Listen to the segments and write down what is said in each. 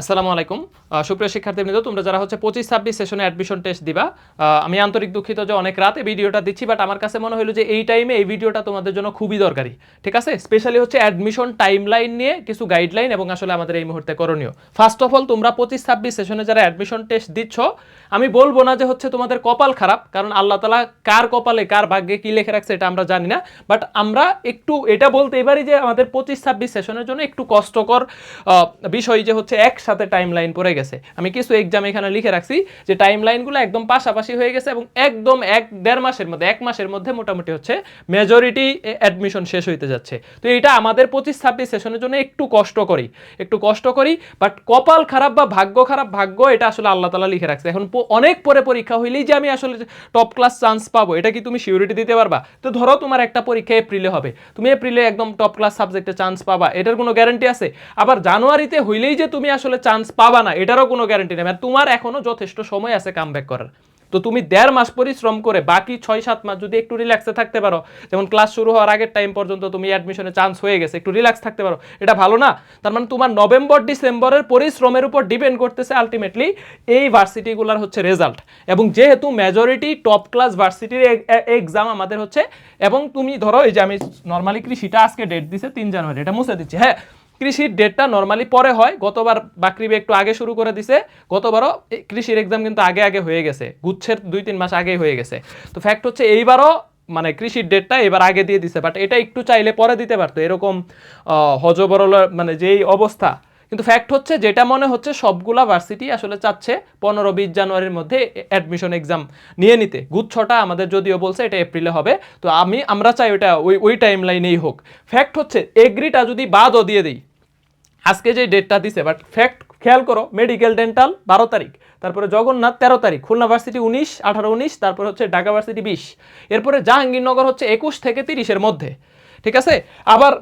আসসালামু আলাইকুম। সুপ্রিয় শিক্ষার্থীবৃন্দ, তোমরা যারা হচ্ছে পঁচিশ ছাব্বিশ সেশনে অ্যাডমিশন টেস্ট দিবা আমি আন্তরিক দুঃখিত যে অনেক রাতে ভিডিওটা দিচ্ছি বাট আমার কাছে মনে হলো যে এই টাইমে এই ভিডিওটা তোমাদের জন্য খুবই দরকারি। ঠিক আছে? স্পেশালি হচ্ছে অ্যাডমিশন টাইমলাইন নিয়ে কিছু গাইডলাইন এবং আসলে আমাদের এই মুহূর্তে করণীয়। ফার্স্ট অফ অল তোমরা পঁচিশ ছাব্বিশ সেশনে যারা অ্যাডমিশন টেস্ট দিচ্ছ, আমি বলব না যে হচ্ছে তোমাদের কপাল খারাপ, কারণ আল্লাহ তালা কার কপালে কার ভাগ্যে কী লেখে রাখছে এটা আমরা জানি না বাট আমরা একটু এটা বলতেই পারি যে আমাদের পঁচিশ ছাব্বিশ সেশনের জন্য একটু কষ্টকর বিষয় যে হচ্ছে একসাথে টাইম লাইন পড়ে গেছে। আমি কিছু এক্সাম এখানে লিখে রাখছি যে টাইম লাইনগুলো একদম পাশাপাশি হয়ে গেছে এবং একদম এক দেড় মাসের মধ্যে, এক মাসের মধ্যে মোটামুটি হচ্ছে মেজরিটি অ্যাডমিশন শেষ হইতে যাচ্ছে। তো এটা আমাদের পঁচিশ ছাব্বিশ সেশনের জন্য একটু কষ্ট করি একটু কষ্ট করি বাট কপাল খারাপ বা ভাগ্য খারাপ, ভাগ্য এটা আসলে আল্লাহ তালা লিখে রাখছে। এখন অনেক পরে পরীক্ষা হইলেই যে আমি আসলে টপ ক্লাস চান্স পাবো, এটা কি তুমি সিউরিটি দিতে পারবা? তো ধরো তোমার একটা পরীক্ষা এপ্রিলে হবে, তুমি এপ্রিলে একদম টপ ক্লাস সাবজেক্টে চান্স পাবা, এটার কোনো গ্যারান্টি আছে? আবার জানুয়ারিতে হইলেই যে তুমি আসলে চান্স পাবা না, এটারও কোনো গ্যারান্টি নেই। আর তোমার এখনও যথেষ্ট সময় আছে কামব্যাক করার। তো তুমি দেড় মাস পরিশ্রম করে বাকি ছয় সাত মাস যদি একটু রিল্যাক্সে থাকতে পারো, যেমন ক্লাস শুরু হওয়ার আগের টাইম পর্যন্ত তুমি অ্যাডমিশনে চান্স হয়ে গেছে, একটু রিল্যাক্স থাকতে পারো, এটা ভালো না। তার মানে তোমার নভেম্বর, ডিসেম্বরের পরিশ্রমের উপর ডিপেন্ড করতেছে আলটিমেটলি এই ভার্সিটিগুলোর হচ্ছে রেজাল্ট এবং যেহেতু মেজরিটি টপ ক্লাস ভার্সিটির এক্সাম আমাদের হচ্ছে, এবং তুমি ধরো এই যে আমি নর্মালি কৃষিটা আজকে ডেট দিছে তিন জানুয়ারি, এটা মুছে দিচ্ছি হ্যাঁ? কৃষির ডেটটা নর্মালি পরে হয়। গতবার বাকরিবে একটু আগে শুরু করে দিছে। গতবারও কৃষির এক্সাম কিন্তু আগে আগে হয়ে গেছে। গুচ্ছের দুই তিন মাস আগেই হয়ে গেছে। তো ফ্যাক্ট হচ্ছে এইবারও মানে কৃষির ডেটটা এবার আগে দিয়ে দিছে। বাট এটা একটু চাইলে পরে দিতে পারতো। এরকম হজবরল মানে যেই অবস্থা কিন্তু ফ্যাক্ট হচ্ছে, যেটা মনে হচ্ছে, সবগুলা ভার্সিটি আসলে চাচ্ছে পনেরো বিশ জানুয়ারির মধ্যে অ্যাডমিশন এক্সাম নিয়ে নিতে। গুচ্ছটা আমাদের যদিও বলছে এটা এপ্রিলে হবে, তো আমি, আমরা চাই ওটা ওই ওই টাইম লাইনেই হোক। ফ্যাক্ট হচ্ছে এগ্রিটা যদি বাদও দিয়ে দিই, আজকে যে ডেটটা দিছে বাট ফ্যাক্ট খেয়াল করো মেডিকেল ডেন্টাল বারো তারিখ, তারপরে জগন্নাথ তেরো তারিখ, খুলনা ভার্সিটি উনিশ, আঠারো উনিশ, তারপরে হচ্ছে ঢাকা ভার্সিটি বিশ। এরপরে জাহাঙ্গীরনগর হচ্ছে একুশ থেকে তিরিশের মধ্যে। ঠিক আছে? আবার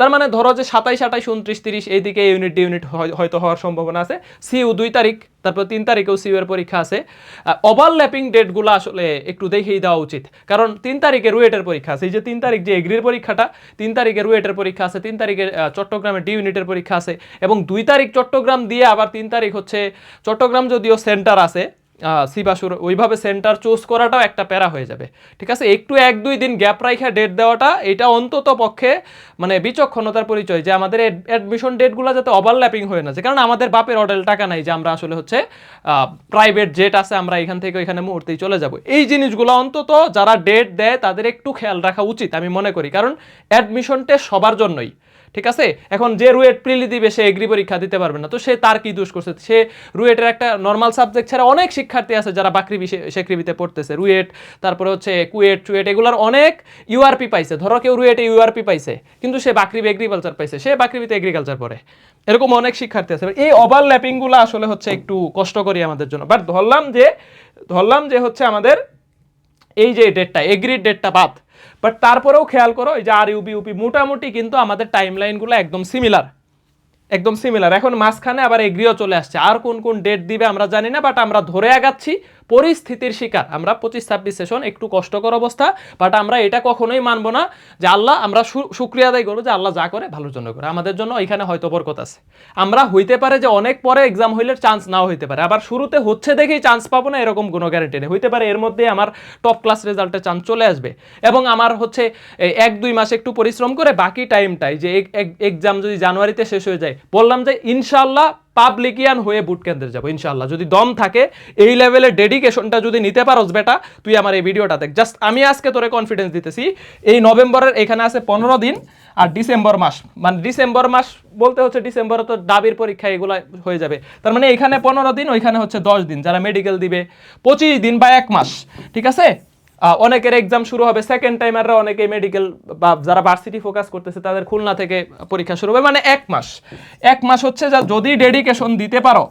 তার মানে ধরো যে সাতাইশ, আঠাইশ, উনত্রিশ, তিরিশ, এইদিকে ইউনিট ইউনিট হয়তো হওয়ার সম্ভাবনা আছে। সিইউ দুই তারিখ, তারপর তিন তারিখেও সিইউ এর পরীক্ষা আছে। ওভারল্যাপিং ডেটগুলো আসলে একটু দেখেই দেওয়া উচিত। কারণ তিন তারিখে রুয়েটের পরীক্ষা আছে। এই যে তিন তারিখ যে এগ্রির পরীক্ষাটা, তিন তারিখে রুয়েটের পরীক্ষা আছে, তিন তারিখে চট্টগ্রামের ডি ইউনিটের পরীক্ষা আছে। এবং দুই তারিখ চট্টগ্রাম দিয়ে আবার তিন তারিখ হচ্ছে চট্টগ্রাম যদিও সেন্টার আছে সিবাসুর ওইভাবে সেন্টার চুজ করাটাও একটা প্যারা হয়ে যাবে। ঠিক আছে? একটু এক দুই দিন গ্যাপ রাইখা ডেট দেওয়াটা, এটা অন্তত পক্ষে মানে বিচক্ষণতার পরিচয় যে আমাদের অ্যাডমিশন ডেটগুলো যাতে ওভারল্যাপিং হয়ে না যায়। কারণ আমাদের বাপের অডেল টাকা নাই যে আমরা আসলে হচ্ছে প্রাইভেট জেট আছে, আমরা এখান থেকে ওইখানে মুহূর্তেই চলে যাব। এই জিনিসগুলো অন্তত যারা ডেট দেয়, তাদের একটু খেয়াল রাখা উচিত, আমি মনে করি। কারণ অ্যাডমিশনটা সবার জন্যই। ঠিক আছে? এখন যে রুয়েট প্রিলি দিবে, সে এগ্রি পরীক্ষা দিতে পারবে না। তো সে তার কি দোষ করছে? সে রুয়েটের একটা নর্মাল সাবজেক্ট ছাড়া অনেক শিক্ষার্থী আছে যারা বাকরি সেক্রিবিতে পড়তেছে। রুয়েট, তারপরে হচ্ছে কুয়েট টুয়েট এগুলোর অনেক ইউআরপি পাইছে। ধরো কেউ রুয়েটে ইউআরপি পাইছে, কিন্তু সে বাকরিবে এগ্রিকালচার পাইছে। সে বাকরিবিতে এগ্রিকালচার পড়ে। এরকম অনেক শিক্ষার্থী আছে। এই ওভারল্যাপিংগুলো আসলে হচ্ছে একটু কষ্ট করি আমাদের জন্য। বাট ধরলাম যে ধরলাম যে হচ্ছে আমাদের এই যে ডেটটা এগ্রিড ডেটটা বাদ। বাট তারপরেও খেয়াল করো, এই যে আর ইউপি ইউপি মোটামুটি কিন্তু আমাদের টাইম লাইনগুলো একদম সিমিলার একদম সিমিলার এখন মাঝখানে আবার এগ্রিও চলে আসছে। আর কোন কোন ডেট দিবে আমরা জানি না বাট আমরা ধরে আগাচ্ছি। পরিস্থিতির শিকার। আমরা পঁচিশ ছাব্বিশ সেশন একটু কষ্টকর অবস্থা বাট আমরা এটা কখনোই মানবো না যে আল্লাহ, আমরা সু- শুক্রিয়া আদায় করব যে আল্লাহ যা করে ভালোর জন্য করে। আমাদের জন্য এখানে হয়তো বরকত আছে। আমরা হইতে পারে যে অনেক পরে এক্সাম হইলে চান্স নাও হইতে পারে। আবার শুরুতে হচ্ছে দেখেই চান্স পাবো না, এরকম কোনো গ্যারেন্টি নেই। হইতে পারে এর মধ্যে আমার টপ ক্লাস রেজাল্টে চান্স চলে আসবে। এবং আমার হচ্ছে এক, দুই মাস একটু পরিশ্রম করে বাকি টাইমটাই যে এক্সাম যদি জানুয়ারিতে শেষ হয়ে যায়, বললাম যে ইনশাল্লাহ পাবলিকিয়ান হয়ে বুট কেন্দ্রে যাব ইনশাল্লাহ যদি দম থাকে, এই লেভেলের ডেডিকেশনটা যদি নিতে পারোস বেটা, তুই আমার এই ভিডিওটা দেখ। জাস্ট আমি আজকে তোরে কনফিডেন্স দিতেছি, এই নভেম্বরের এখানে আছে পনেরো দিন আর ডিসেম্বর মাস। মানে ডিসেম্বর মাস বলতে হচ্ছে ডিসেম্বরে তো ডাবির পরীক্ষা এগুলো হয়ে যাবে। তার মানে এখানে পনেরো দিন, ওইখানে হচ্ছে দশ দিন। যারা মেডিকেল দিবে, পঁচিশ দিন বা এক মাস, ঠিক আছে? অনেকের এক্সাম শুরু হবে সেকেন্ড টাইমাররা অনেকে মেডিকেল বা যারা ভার্সিটি ফোকাস করতেছে, তাদের খুলনা থেকে পরীক্ষা শুরু হবে মানে এক মাস। এক মাস হচ্ছে যা যদি ডেডিকেশন দিতে পারো,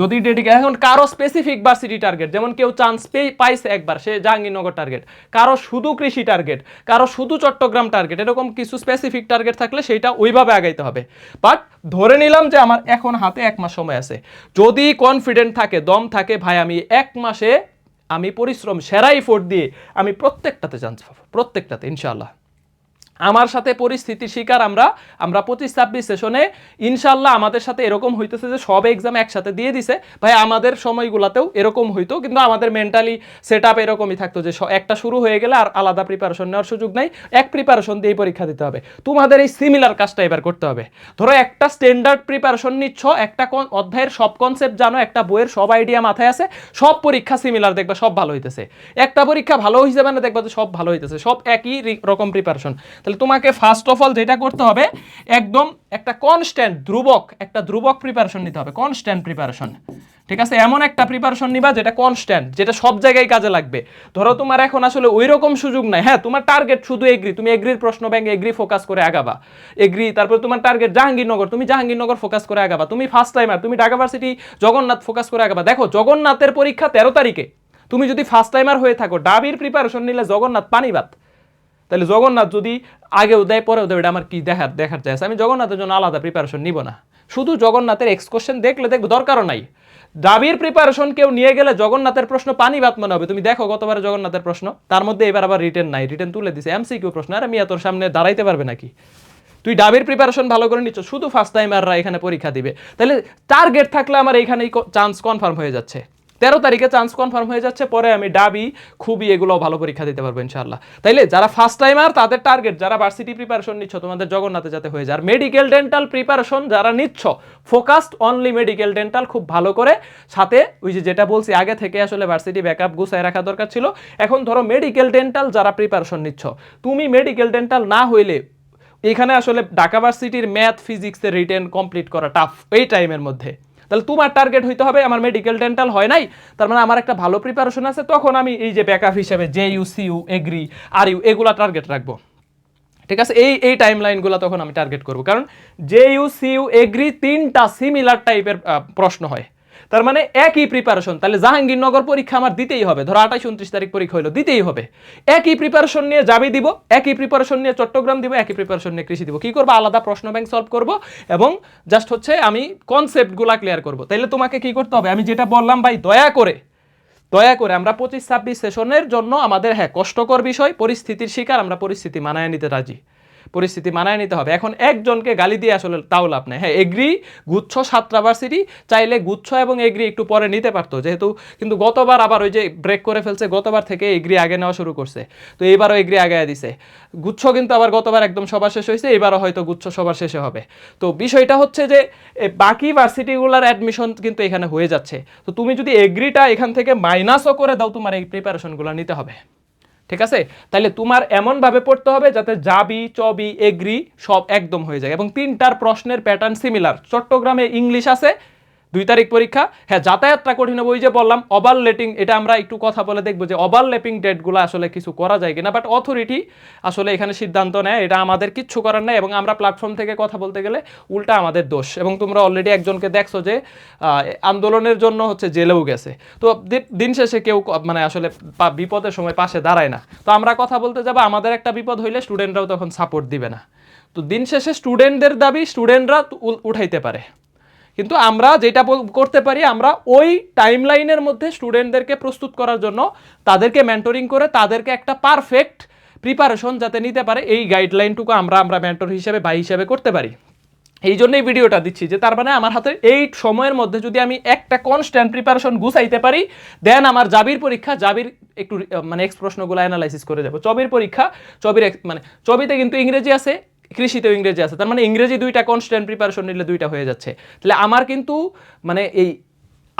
যদি ডেডিকেশন এখন কারও স্পেসিফিক ভার্সিটি টার্গেট যেমন কেউ চান্স পেয়ে পাইছে একবার, সে জাহাঙ্গীরনগর টার্গেট কারও শুধু কৃষি টার্গেট কারও শুধু চট্টগ্রাম টার্গেট এরকম কিছু স্পেসিফিক টার্গেট থাকলে সেইটা ওইভাবে আগাইতে হবে। বাট ধরে নিলাম যে আমার এখন হাতে এক মাস সময় আছে। যদি কনফিডেন্ট থাকে, দম থাকে, ভাই আমি এক মাসে আমি পরিশ্রম সেরাই ফোর্ট দিয়ে আমি প্রত্যেকটাতে চান্স পাবো প্রত্যেকটাতে ইনশাআল্লাহ। আমার সাথে পরিস্থিতি শিকার আমরা আমরা পঁচিশ ছাব্বিশ সেশনে ইনশাল্লাহ আমাদের সাথে এরকম হইতেছে যে সব এক্সাম একসাথে দিয়ে দিছে। ভাই, আমাদের সময়গুলোতেও এরকম হইতো, কিন্তু আমাদের মেন্টালি সেট আপ এরকমই থাকতো যে একটা শুরু হয়ে গেলে আর আলাদা প্রিপারেশন নেওয়ার সুযোগ নাই, এক প্রিপারেশন দিয়েই পরীক্ষা দিতে হবে। তোমাদের এই সিমিলার কাজটা এবার করতে হবে। ধরো একটা স্ট্যান্ডার্ড প্রিপারেশন নিচ্ছ, একটা অধ্যায়ের সব কনসেপ্ট জানো, একটা বইয়ের সব আইডিয়া মাথায় আছে, সব পরীক্ষা সিমিলার দেখবা, সব ভালো হইতেছে। একটা পরীক্ষা ভালো হয়েছে মানে দেখবা যে সব ভালো হইতেছে, সব একই রকম প্রিপারেশন তাহলে তোমাকে ফার্স্ট অফ অল যেটা করতে হবে, একদম একটা কনস্ট্যান্ট ধ্রুবক, একটা ধ্রুবক প্রিপারেশন নিতে হবে কনস্ট্যান্ট প্রিপারেশন ঠিক আছে? এমন একটা প্রিপারেশন নিবা যেটা কনস্ট্যান্ট যেটা সব জায়গায় কাজে লাগবে। ধরো তোমার এখন আসলে ওই রকম সুযোগ নাই। হ্যাঁ তোমার টার্গেট শুধু এগ্রি তুমি এগ্রির প্রশ্ন ব্যাংক এগ্রি ফোকাস করে আগাবা। এগ্রি তারপর তোমার টার্গেট জাহাঙ্গীরনগর, তুমি জাহাঙ্গীরনগর ফোকাস করে আগাবা। তুমি ফার্স্ট টাইমার তুমি ঢাকা ভার্সিটি জগন্নাথ ফোকাস করে আগাবা। দেখো, জগন্নাথের পরীক্ষা তেরো তারিখে। তুমি যদি ফার্স্ট টাইমার হয়ে থাকো, ডাবির প্রিপারেশন নিলে জগন্নাথ পানিবাত। তাহলে জগন্নাথ যদি আগেও দেয়, পরেও দেয় এটা আমার কি দেখার দেখার চাই আমি জগন্নাথের জন্য আলাদা প্রিপারেশন নিব না। শুধু জগন্নাথের এক্সকোশ্চেন দেখলে দেখব, দরকারও নাই। দাবির প্রিপারেশন কেউ নিয়ে গেলে জগন্নাথের প্রশ্ন পানি বাত মনে হবে। তুমি দেখো, গতবারে জগন্নাথের প্রশ্ন, তার মধ্যে এবার আবার রিটেন নাই। রিটেন তুলে দিছে এমসিকিউ প্রশ্ন। আর মিয়া, তোর সামনে দাঁড়াইতে পারবে নাকি? তুই ডাবির প্রিপারেশন ভালো করে নিচ্ছ, শুধু ফার্স্ট টাইমাররা এখানে পরীক্ষা দিবে। তাহলে টার্গেট থাকলে আমার এইখানেই চান্স কনফার্ম হয়ে যাচ্ছে। তেরো তারিখে চান্স কনফার্ম হয়ে যাচ্ছে, পরে আমি ডাবি, খুবই এগুলো ভালো পরীক্ষা দিতে পারব ইনশাল্লাহ তাইলে যারা ফার্স্ট টাইমার তাদের টার্গেট যারা ভার্সিটি প্রিপারেশন নিচ্ছ, তোমাদের জগন্নাথে যাতে হয়ে যায়। আর মেডিকেল ডেন্টাল প্রিপারেশন যারা নিচ্ছ ফোকাসড অনলি মেডিকেল ডেন্টাল খুব ভালো করে। সাথে ওই যে যেটা বলছি, আগে থেকে আসলে ভার্সিটি ব্যাকআপ গুছায় রাখা দরকার ছিল। এখন ধরো মেডিকেল ডেন্টাল যারা প্রিপারেশন নিচ্ছ, তুমি মেডিকেল ডেন্টাল না হইলে, এখানে আসলে ঢাকা ভার্সিটির ম্যাথ ফিজিক্সের রিটেন কমপ্লিট করা টাফ এই টাইমের মধ্যে। তাহলে তোমার টার্গেট হইতে হবে আমার মেডিকেল ডেন্টাল হয় নাই। তার মানে আমার একটা ভালো প্রিপারেশন আছে, তখন আমি এই যে ব্যাকআপ হিসেবে J U C U agri R U এগুলো টার্গেট রাখব। ঠিক আছে? এই এই টাইম লাইনগুলো তখন আমি টার্গেট করব। কারণ J U C U agri তিনটা সিমিলার টাইপের প্রশ্ন হয়। তার মানে একই প্রিপারেশন তাহলে জাহাঙ্গীরনগর পরীক্ষা আমার দিতেই হবে। ধরো আঠাশ উনত্রিশ তারিখ পরীক্ষা হলো দিতেই হবে। একই প্রিপারেশন নিয়ে যাবি দিব, একই প্রিপারেশন নিয়ে চট্টগ্রাম দিব, একই প্রিপারেশন নিয়ে কৃষি দিব। কি করব? আলাদা প্রশ্ন ব্যাংক সলভ করব এবং জাস্ট হচ্ছে আমি কনসেপ্টগুলা ক্লিয়ার করব। তাইলে তোমাকে কি করতে হবে? আমি যেটা বললাম ভাই, দয়া করে দয়া করে আমরা পঁচিশ, ছাব্বিশ সেশনের জন্য আমাদের হ্যাঁ কষ্টকর বিষয়, পরিস্থিতির শিকার আমরা পরিস্থিতি মানায় নিতে রাজি। পরিস্থিতি মানায় নিতে হবে। এখন একজনকে গালি দিয়ে আসলে তাও লাভ নেই। হ্যাঁ এগ্রি, গুচ্ছ সাতটা ভার্সিটি চাইলে গুচ্ছ এবং এগ্রি একটু পরে নিতে পারতো। যেহেতু কিন্তু গতবার আবার ওই যে ব্রেক করে ফেলছে, গতবার থেকে এগ্রি আগে নেওয়া শুরু করছে। তো এইবারও এগ্রি আগে দিছে। গুচ্ছ কিন্তু আবার গতবার একদম সবার শেষ হয়েছে, এবারও হয়তো গুচ্ছ সবার শেষে হবে। তো বিষয়টা হচ্ছে যে বাকি ভার্সিটিগুলোর অ্যাডমিশন কিন্তু এখানে হয়ে যাচ্ছে। তো তুমি যদি এগ্রিটা এখান থেকে মাইনাসও করে দাও, তোমার এই প্রিপারেশনগুলো নিতে হবে। ঠিক আছে? তাহলে তোমার এমনভাবে পড়তে হবে যাতে জাবি চবি, এগ্রি সব একদম হয়ে যায়। এবং তিনটার প্রশ্নের প্যাটার্ন সিমিলার চট্টগ্রামে ইংলিশ আছে দুই তারিখ পরীক্ষা। হ্যাঁ যাতায়াতটা কঠিন হবে, ওই যে বললাম ওভার লেটিং এটা আমরা একটু কথা বলে দেখব যে ওভার লেপিং ডেটগুলো আসলে কিছু করা যায় কিনা। বাট অথরিটি আসলে এখানে সিদ্ধান্ত নেয়, এটা আমাদের কিচ্ছু করার নাই এবং আমরা প্ল্যাটফর্ম থেকে কথা বলতে গেলে উল্টা আমাদের দোষ। এবং তোমরা অলরেডি একজনকে দেখছ যে আন্দোলনের জন্য হচ্ছে জেলেও গেছে। তো দিন শেষে কেউ মানে আসলে বিপদের সময় পাশে দাঁড়ায় না। তো আমরা কথা বলতে যাব, আমাদের একটা বিপদ হইলে স্টুডেন্টরাও তখন সাপোর্ট দিবে না। তো দিন শেষে স্টুডেন্টদের দাবি স্টুডেন্টরা উঠাইতে পারে। কিন্তু আমরা যেটা করতে পারি, আমরা ওই টাইম লাইনের মধ্যে স্টুডেন্টদেরকে প্রস্তুত করার জন্য, তাদেরকে মেন্টরিং করে, তাদেরকে একটা পারফেক্ট প্রিপারেশন যাতে নিতে পারে, এই গাইডলাইনটুকু আমরা আমরা মেন্টর হিসেবে, ভাই হিসেবে করতে পারি। এই জন্যই ভিডিওটা দিচ্ছি, যে তার মানে আমার হাতে এই সময়ের মধ্যে যদি আমি একটা কনস্ট্যান্ট প্রিপারেশন গুছাইতে পারি দেন আমার জাবির পরীক্ষা জাবির একটু মানে এক্স প্রশ্নগুলো অ্যানালাইসিস করে যাব চবির পরীক্ষা চবির মানে চবিতে কিন্তু ইংরেজি আছে কৃষিতেও ইংরেজি আছে। তার মানে ইংরেজি দুইটা কনস্ট্যান্ট প্রিপারেশন নিলে দুইটা হয়ে যাচ্ছে। তাহলে আমার কিন্তু মানে এই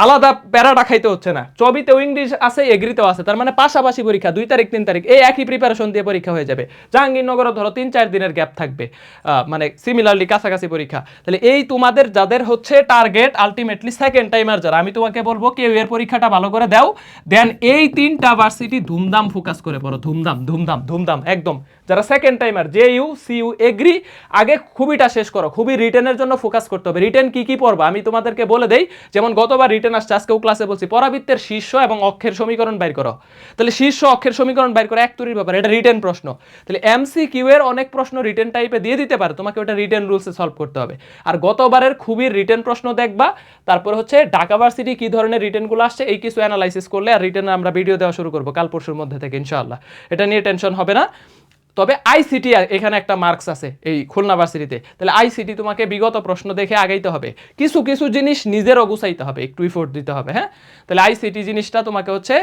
আলাদা প্যারাটা খাইতে হচ্ছে না। চবিতেও ইংলিশ আছে, এগ্রিতেও আছে। তার মানে পাশাপাশি পরীক্ষা, দুই তারিখ, তিন তারিখ, এই একই প্রিপারেশন দিয়ে পরীক্ষা হয়ে যাবে। জাহাঙ্গীরনগরও ধরো তিন, চার দিনের গ্যাপ থাকবে। মানে সিমিলারলি কাছাকাছি পরীক্ষা। তাহলে এই তোমাদের যাদের হচ্ছে টার্গেট আলটিমেটলি সেকেন্ড টাইমার যারা, আমি তোমাকে বলব, কেউ এর পরীক্ষাটা ভালো করে দাও। দেন এই তিনটা ভার্সিটি ধুমধাম ফোকাস করে পড়ো। ধুমধাম ধুমধাম ধুমধাম, একদম। যারা second timer J U C U agri আগে খুবইটা শেষ করো। খুবই রিটেনের জন্য ফোকাস করতে হবে। রিটেন কি কি পড়বা? আমি তোমাদেরকে বলে দেই। যেমন গতবার রিটেন আসছে, আজকেও ক্লাসে বলছি, পরাবৃত্তের শীর্ষ এবং অক্ষের সমীকরণ বাইর করো। তাহলে শীর্ষ অক্ষের সমীকরণ বাইর করে এক তুরির ব্যাপার, এটা রিটেন প্রশ্ন। তাহলে এমসি কিউ এর অনেক প্রশ্ন রিটেন টাইপে দিয়ে দিতে পারে, তোমাকে ওটা রিটেন রুলসে সলভ করতে হবে। আর গতবারের খুবই রিটেন প্রশ্ন দেখবা, তারপর হচ্ছে ঢাকা ভার্সিটি কি ধরনের রিটেনগুলো আসছে, এই কিছু অ্যানালাইসিস করলে আর রিটেন আমরা ভিডিও দেওয়া শুরু করব কাল পরশুর মধ্যে থেকে, ইনশাআল্লাহ। এটা নিয়ে টেনশন হবে না। তবে আইসিটি এখানে একটা মার্কস আছে, এই খুলনা ভার্সিটিতে। তাহলে আইসিটি তোমাকে বিগত প্রশ্ন দেখে আগাইতে হবে। কিছু কিছু জিনিস নিজেরও গুছাইতে হবে, একটু ইফোর্ট দিতে হবে হ্যাঁ? তাহলে আইসিটি জিনিসটা তোমাকে হচ্ছে,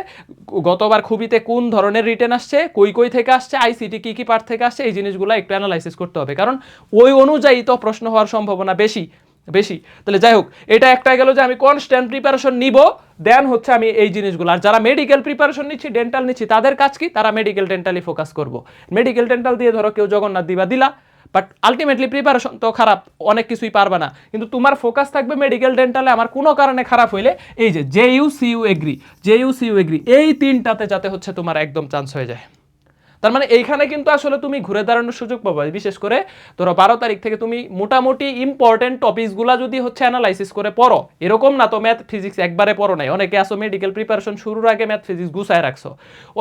গতবার খুবিতে কোন ধরনের রিটার্ন আসছে, কই কই থেকে আসছে আইসিটি কি কি পার্ট থেকে আসছে, এই জিনিসগুলো একটু অ্যানালাইসিস করতে হবে। কারণ ওই অনুযায়ী তো প্রশ্ন হওয়ার সম্ভাবনা বেশি। বেশি। তাহলে যাই হোক, এটা একটা গেল যে আমি কনস্ট্যান্ট প্রিপারেশন নিব দেন হচ্ছে আমি এই জিনিসগুলো। আর যারা মেডিকেল প্রিপারেশন নিচ্ছি ডেন্টাল নিচ্ছি, তাদের কাজ কি? তারা মেডিকেল ডেন্টালি ফোকাস করব। মেডিকেল ডেন্টাল দিয়ে ধরো কেউ জগন্নাথ দিবা দিলা বাট আলটিমেটলি প্রিপারেশন তো খারাপ, অনেক কিছুই পারবে না। কিন্তু তোমার ফোকাস থাকবে মেডিকেল ডেন্টালে আমার কোনো কারণে খারাপ হইলে, এই যে J U C U agri J U C U agri এই তিনটাতে যাতে হচ্ছে তোমার একদম চান্স হয়ে যায়। তার মানে এইখানে কিন্তু আসলে তুমি ঘুরে দাঁড়ানোর সুযোগ পাবে। বিশেষ করে ধরো বারো তারিখ থেকে তুমি মোটামুটি ইম্পর্টেন্ট টপিকসগুলো যদি হচ্ছে অ্যানালাইসিস করে পড়ো। এরকম না তো ম্যাথ ফিজিক্স একবারে পড়ো নাই। অনেকে আসো মেডিকেল প্রিপারেশন শুরুর আগে ম্যাথ ফিজিক্স গুছায় রাখছো।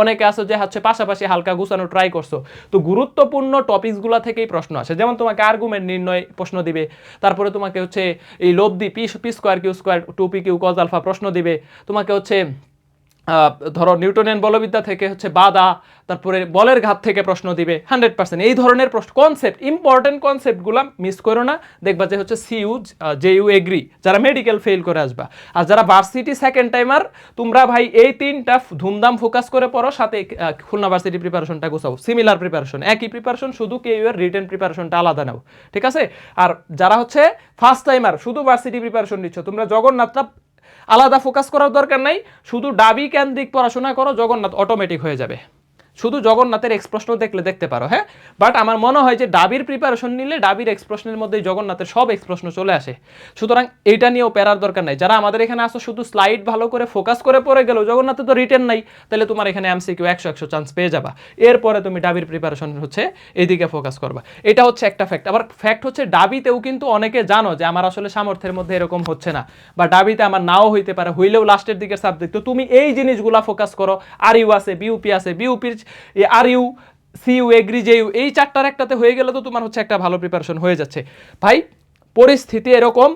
অনেকে আসো যে হচ্ছে পাশাপাশি হালকা গুছানো ট্রাই করছ। তো গুরুত্বপূর্ণ টপিকসগুলো থেকেই প্রশ্ন আসে। যেমন তোমাকে আর্গুমেন্ট নির্ণয় প্রশ্ন দিবে, তারপরে তোমাকে হচ্ছে এই লব্ধি P P square Q square two P Q cos alpha প্রশ্ন দিবে। তোমাকে হচ্ছে ধরো নিউটনিয়ান বলবিদ্যা থেকে হচ্ছে বাদা, তারপরে বলের ঘাত থেকে প্রশ্ন দিবে হান্ড্রেড পার্সেন্ট এই ধরনের প্রশ্ন কনসেপ্ট ইম্পর্টেন্ট কনসেপ্টগুলো মিস করো না। দেখবা যে হচ্ছে সিইউ জে ইউ এগ্রি যারা মেডিকেল ফেল করে আসবা। আর যারা ভার্সিটি সেকেন্ড টাইমার তোমরা ভাই এই তিনটা ধুমধাম ফোকাস করে পড়ো, সাথে খুলনা ভার্সিটি প্রিপারেশনটা গোছাও। সিমিলার প্রিপারেশন একই প্রিপারেশন শুধু কে ইউ এর রিটেন প্রিপারেশনটা আলাদা নাও। ঠিক আছে? আর যারা হচ্ছে ফার্স্ট টাইমার শুধু ভার্সিটি প্রিপারেশন নিচ্ছ, তোমরা জগন্নাথটা আলাদা ফোকাস করার দরকার নাই। শুধু ডাবি কেন্দ্রিক পড়াশোনা করো জগন্নাথ অটোমেটিক হয়ে যাবে। শুধু জগন্নাথের এক্স প্রশ্ন দেখলে দেখতে পারো হ্যাঁ? বাট আমার মনে হয় যে ডাবির প্রিপারেশন নিলে ডাবির এক্স প্রশ্নের মধ্যে জগন্নাথের সব এক্স প্রশ্ন চলে আসে। সুতরাং এইটা নিয়েও প্যারার দরকার নাই। যারা আমাদের এখানে আসো শুধু স্লাইড ভালো করে ফোকাস করে পড়ে গেল জগন্নাথে তো রিটেন নাই, তাহলে তোমার এখানে এমসিকিউ একশো একশো চান্স পেয়ে যাবা। এরপরে তুমি ডাবির প্রিপারেশন হচ্ছে এদিকে ফোকাস করবা। এটা হচ্ছে একটা ফ্যাক্ট আবার ফ্যাক্ট হচ্ছে ডাবিতেও কিন্তু অনেকে জানো যে আমার আসলে সামর্থ্যের মধ্যে এরকম হচ্ছে না। বা ডাবিতে আমার নাও হইতে পারে, হইলেও লাস্টের দিকের সাবজেক্ট তো তুমি এই জিনিসগুলা ফোকাস করো। আর ইউ আছে বিউপি আছে বিউপির আর ইউ সি ইউ এগ্রি যে ইউ এই চারটার একটাতে হয়ে গেলে তো তোমার হচ্ছে একটা ভালো প্রিপারেশন হয়ে যাচ্ছে। ভাই, পরিস্থিতি এরকম,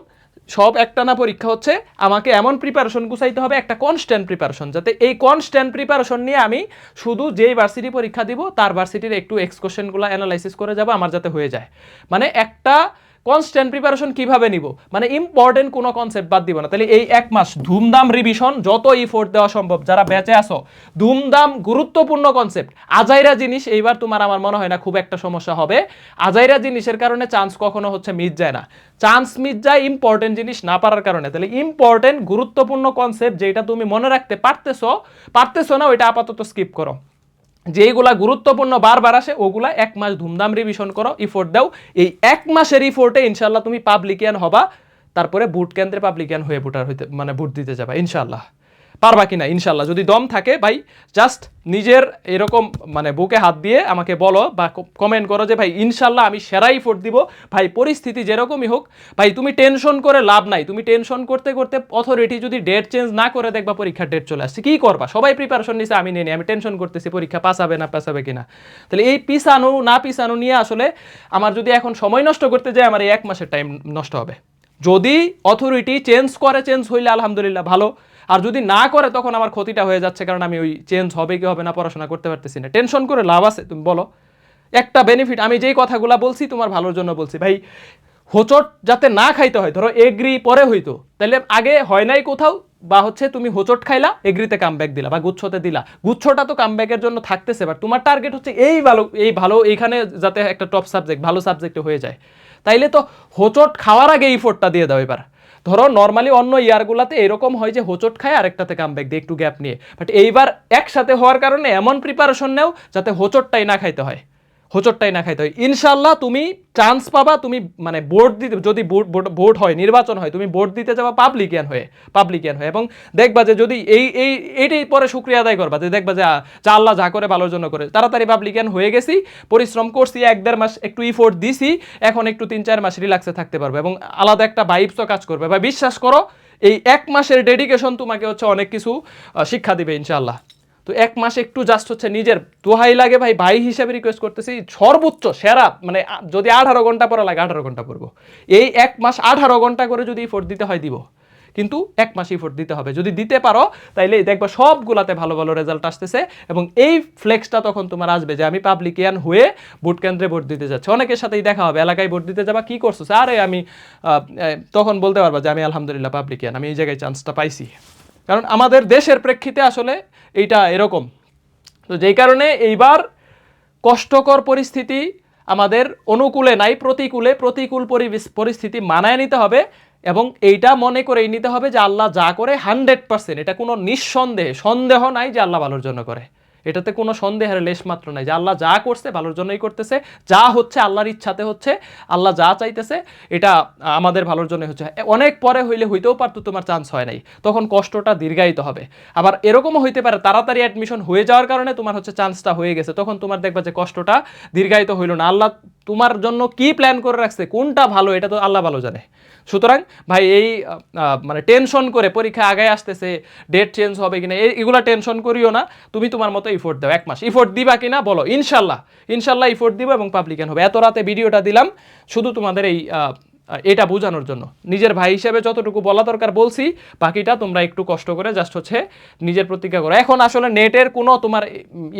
সব একটা না পরীক্ষা হচ্ছে, আমাকে এমন প্রিপারেশন গুছাইতে হবে, একটা কনস্ট্যান্ট প্রিপারেশন যাতে এই কনস্ট্যান্ট প্রিপারেশন নিয়ে আমি শুধু যেই ভার্সিটি পরীক্ষা দিব, তার ভার্সিটির একটু এক্স কোশ্চেনগুলো অ্যানালাইসিস করে যাব, আমার যাতে হয়ে যায়। মানে একটা কনস্ট্যান্ট প্রিপারেশন কীভাবে নিব? মানে ইম্পর্টেন্ট কোনো কনসেপ্ট বাদ দিব না। তাহলে এই এক মাস ধুমধাম রিভিশন যত ইফোর্ট দেওয়া সম্ভব, যারা বেঁচে আসো ধুমধাম গুরুত্বপূর্ণ কনসেপ্ট আজাইরা জিনিস, এইবার তোমার আমার মনে হয় না খুব একটা সমস্যা হবে। আজাইরা জিনিসের কারণে চান্স কখনো হচ্ছে মিস যায় না। চান্স মিস যায় ইম্পর্টেন্ট জিনিস না পারার কারণে। তাহলে ইম্পর্টেন্ট গুরুত্বপূর্ণ কনসেপ্ট যেটা তুমি মনে রাখতে পারতেছো পারতেছো না, ওইটা আপাতত স্কিপ করো। যেইগুলা গুরুত্বপূর্ণ বারবার আসে, ওগুলা এক মাস ধুমধাম রিভিশন করো ইফোর্ট দাও। এই এক মাসের ইফোর্টে ইনশাল্লাহ তুমি পাবলিকিয়ান হবা, তারপরে বুট কেন্দ্রে পাবলিকিয়ান হয়ে ভোটার হইতে মানে ভোট দিতে যাবা ইনশাল্লাহ পারবা কিনা ইনশাল্লাহ যদি দম থাকে, ভাই জাস্ট নিজের এরকম মানে বুকে হাত দিয়ে আমাকে বলো বা কমেন্ট করো যে, ভাই ইনশাল্লাহ আমি সেরাই ফোট দিব। ভাই, পরিস্থিতি যেরকমই হোক, ভাই, তুমি টেনশন করে লাভ নাই। তুমি টেনশন করতে করতে অথরিটি যদি ডেট চেঞ্জ না করে দেখবা, পরীক্ষার ডেট চলে আসছে। কি করবা? সবাই প্রিপারেশন নিছে, আমি নিয়ে আমি টেনশন করতেছি, পরীক্ষা পাসাবে না পাসাবে কিনা? তাহলে এই পিছানো, না পিছানো নিয়ে আসলে আমার যদি এখন সময় নষ্ট করতে যাই আমার এই এক মাসের টাইম নষ্ট হবে। যদি অথরিটি চেঞ্জ করে চেঞ্জ হইলে আলহামদুলিল্লাহ ভালো। আর যদি না করে, তখন আমার ক্ষতিটা হয়ে যাচ্ছে, কারণ আমি ওই চেঞ্জ হবে কি হবে না পড়াশোনা করতে পারতেছি না। টেনশন করে লাভ আছে, তুমি বলো। একটা বেনিফিট আমি যেই কথাগুলো বলছি, তোমার ভালোর জন্য বলছি। ভাই, হোচট যাতে না খাইতে হয়, ধরো এগ্রি পরে হইতো তাহলে আগে হয় নাই কোথাও, বা হচ্ছে তুমি হোচট খাইলা, এগ্রিতে কামব্যাক দিলা, বা গুচ্ছতে দিলা। গুচ্ছটা তো কামব্যাকের জন্য থাকতেছে বাট তোমার টার্গেট হচ্ছে এই ভালো এই ভালো, এইখানে যাতে একটা টপ সাবজেক্ট ভালো সাবজেক্টে হয়ে যায়। তাইলে তো হোচট খাওয়ার আগে এই ফোরটা দিয়ে দাও এবার। ধরো নর্মালি অন্য ইয়ারগুলোতে এরকম হয় যে হোচট খায় আরেকটাতে কামব্যাক দিয়ে একটু গ্যাপ নিয়ে। বাট এইবার একসাথে হওয়ার কারণে এমন প্রিপারেশন নেও যাতে হোচটটাই না খাইতে হয়। হোচটটাই না খাইতে হয়। ইনশাল্লাহ তুমি চান্স পাবা, তুমি মানে বোর্ড দিতে, যদি ভোট হয়, নির্বাচন হয়, তুমি ভোট দিতে যাবা পাবলিকিয়ান হয়ে পাবলিকিয়ান হয়ে। এবং দেখবা যে যদি এই এই এইটাই পরে শুক্রিয়া আদায় করবা, যে দেখবা যে যা আল্লাহ যা করে ভালোর জন্য করে। তাড়াতাড়ি পাবলিকিয়ান হয়ে গেছি, পরিশ্রম করছি, এক দেড় মাস একটু ইফোর্ট দিছি, এখন একটু তিন চার মাস রিল্যাক্সে থাকতে পারবে। এবং আলাদা একটা ভাইবসও কাজ করবে। বা বিশ্বাস করো, এই এক মাসের ডেডিকেশন তোমাকে হচ্ছে অনেক কিছু শিক্ষা দিবে ইনশাআল্লাহ। তো এক মাস একটু জাস্ট হচ্ছে নিজের দোহাই লাগে ভাই ভাই হিসেবে রিকোয়েস্ট করতেছি, সর্বোচ্চ সেরা মানে যদি আঠারো ঘণ্টা পড়া লাগে, আঠারো ঘণ্টা পড়ব। এই এক মাস আঠারো ঘণ্টা করে যদি ফোর দিতে হয় দিব। কিন্তু এক মাস ইফোর্ট দিতে হবে। যদি দিতে পারো, তাইলে দেখবা সবগুলাতে ভালো ভালো রেজাল্ট আসতেছে এবং এই ফ্লেক্সটা তখন তোমার আসবে যে আমি পাবলিকিয়ান হয়ে ভোট কেন্দ্রে ভোট দিতে যাচ্ছি। অনেকের সাথেই দেখা হবে, এলাকায় ভোট দিতে যাবা, কী করছ? আরে আমি তখন বলতে পারবা যে আমি আলহামদুলিল্লাহ পাবলিকিয়ান আমি এই জায়গায় চান্সটা পাইছি। কারণ আমাদের দেশের প্রেক্ষিতে আসলে এইটা এরকম। তো যেই কারণে এইবার কষ্টকর পরিস্থিতি আমাদের অনুকূলে নাই, প্রতিকূলে, প্রতিকূল পরিস্থিতি মানায় নিতে হবে এবং এইটা মনে করেই নিতে হবে যে আল্লাহ যা করে হান্ড্রেড পার্সেন্ট এটা কোনো নিঃসন্দেহে, সন্দেহ নাই যে আল্লাহ ভালোর জন্য করে। এটাতে কোনো সন্দেহের লেশ মাত্র নাই যে আল্লাহ যা করছে ভালোর জন্যই করতেছে, যা হচ্ছে আল্লাহর ইচ্ছাতে হচ্ছে, আল্লাহ যা চাইতেছে, এটা আমাদের ভালোর জন্য হচ্ছে। অনেক পরে হইলে হইতেও পারতো তোমার চান্স হয় নাই, তখন কষ্টটা দীর্ঘায়িত হবে। আবার এরকমও হইতে পারে, তাড়াতাড়ি অ্যাডমিশন হয়ে যাওয়ার কারণে তোমার হচ্ছে চান্সটা হয়ে গেছে, তখন তোমার দেখবা যে কষ্টটা দীর্ঘায়িত হইল না। আল্লাহ তোমার জন্য কি প্ল্যান করে রাখছে, কোনটা ভালো, এটা তো আল্লাহ ভালো জানে। সুতরাং, ভাই, এই মানে টেনশন করে পরীক্ষা আগে আসতেছে ডেট চেঞ্জ হবে কিনা এগুলা টেনশন করিও না, তুমি তোমার মতো ইফোর্ট দাও, এক মাস। ইফোর্ট দিবা কিনা বলো, ইনশাল্লাহ ইনশাল্লাহ ইফোর্ট দিব এবং পাবলিকান হবে। এত রাতে ভিডিওটা দিলাম, শুধু তোমাদের এই এটা বোঝানোর জন্য। নিজের ভাই হিসেবে যতটুকু বলা দরকার বলছি, বাকিটা তোমরা একটু কষ্ট করে জাস্ট হচ্ছে নিজের প্রতিজ্ঞা করো। এখন আসলে নেটের কোনো তোমার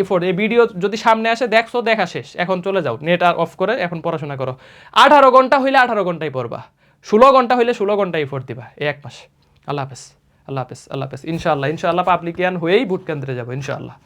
ইফোর্ট এই ভিডিও যদি সামনে আসে, দেখছ, দেখা শেষ। এখন চলে যাও নেট আর অফ করে এখন পড়াশোনা করো। আঠারো ঘণ্টা হইলে আঠারো ঘন্টাই পড়বা। ষোলো ঘণ্টা হইলে ষোলো ঘণ্টা ভোট দিবা, এই এক মাস। আল্লাহ হাফেজ আল্লাহ হাফেজ আল্লাহ হাফেজ। ইনশাআল্লাহ ইনশাআল্লাহ পাবলিকিয়ান হয়েই ভোট কেন্দ্রে যাব, ইনশাআল্লাহ।